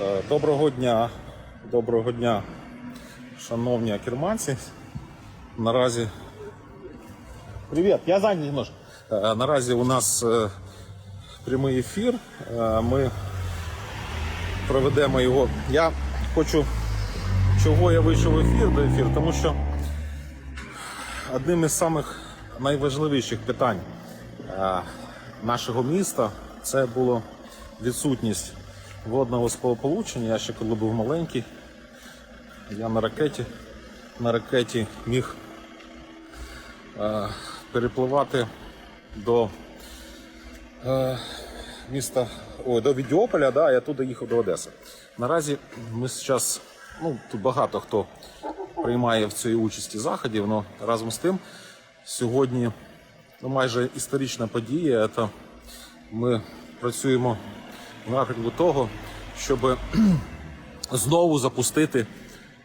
Е, Доброго дня, доброго дня, шановні акерманці. Наразі. Привіт, я зайнятий немножко. Наразі у нас е, прямий ефір. Е, Ми проведемо його. Я хочу, чого я вийшов в ефір до ефіру, тому що одним із самих найважливіших питань нашого міста це було відсутність водного сполучення. Я ще коли був маленький, я на ракеті, на ракеті міг е, перепливати до е, міста ой, до Відіополя, да, я туди їхав до Одеси. Наразі ми зараз, ну тут багато хто приймає в цій участі заходів, але разом з тим сьогодні ну, майже історична подія. Це ми працюємо напрямку того, щоб знову запустити,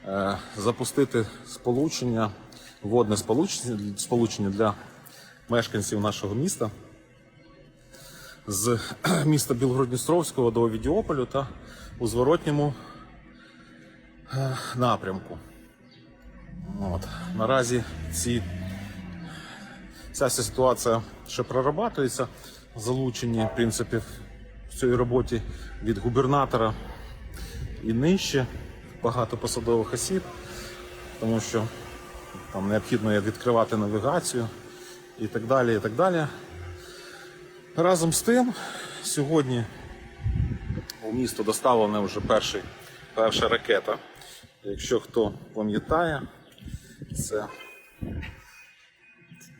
е, запустити сполучення, водне сполучення, для мешканців нашого міста з міста Білгород-Дністровського до Відіополю та у зворотньому е, напрямку. От. Наразі ці, ця ситуація ще прорабатується. Залучені, в принципі, в цій роботі від губернатора і нижче багато посадових осіб, тому що там необхідно відкривати навігацію і так далі. і так далі. Разом з тим, сьогодні у місто доставлена вже перший, перша ракета. Якщо хто пам'ятає, це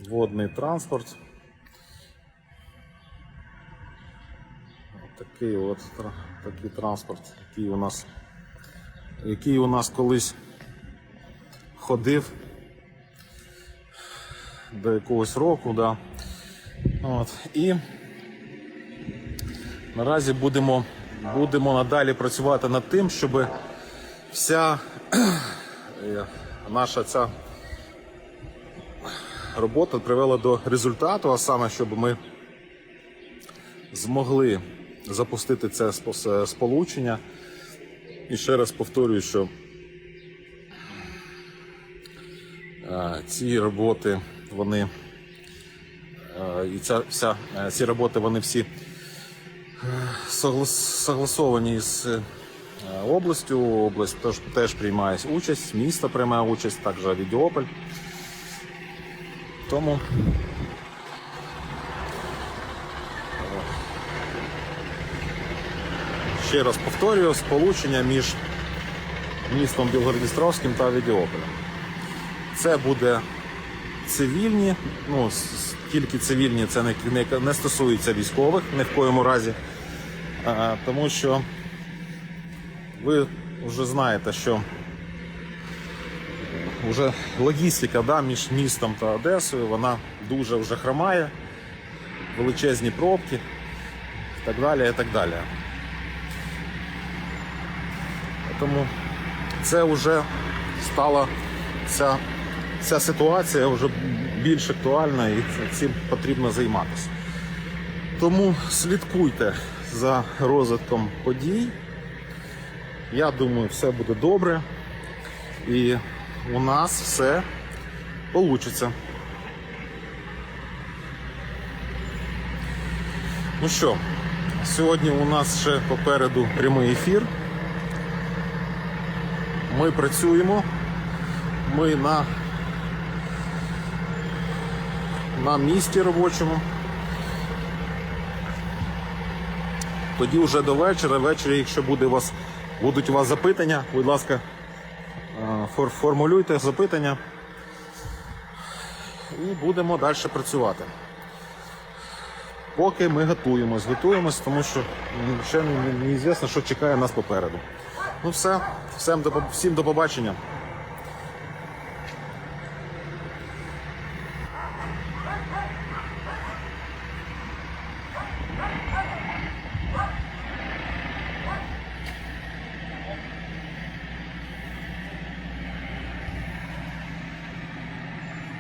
водний транспорт. Такий от такий транспорт, який у нас, який у нас колись ходив до якогось року. Да. От. І наразі будемо, будемо надалі працювати над тим, щоб вся е, наша ця робота привела до результату, а саме, щоб ми змогли запустити це сполучення. І ще раз повторюю, що е, ці роботи, вони е, і ця вся е, ці роботи, вони всі е, согласовані з е, областю. Область теж, теж приймає участь, місто приймає участь, також Відіополь. Тому ще раз повторюю, сполучення між містом Білгородністровським та Відіополем. Це буде цивільні, ну тільки цивільні, це не, не, не стосується військових ні в коєму разі. А, тому що ви вже знаєте, що вже логістика да, між містом та Одесою, вона дуже вже хромає, величезні пробки і так далі. І так далі. Тому це вже стала ця, ця ситуація вже більш актуальна і цим потрібно займатися. Тому слідкуйте за розвитком подій. Я думаю, все буде добре. І у нас все вийде. Ну що, сьогодні у нас ще попереду прямий ефір. Ми працюємо. Ми на, на місці робочому. Тоді вже до вечора. Ввечері, якщо буде у вас, будуть у вас запитання, будь ласка, е, фор- формулюйте запитання і будемо далі працювати. Поки ми готуємось, готуємось, тому що ще не- не- що чекає нас попереду. Ну все, всім до, всім до побачення.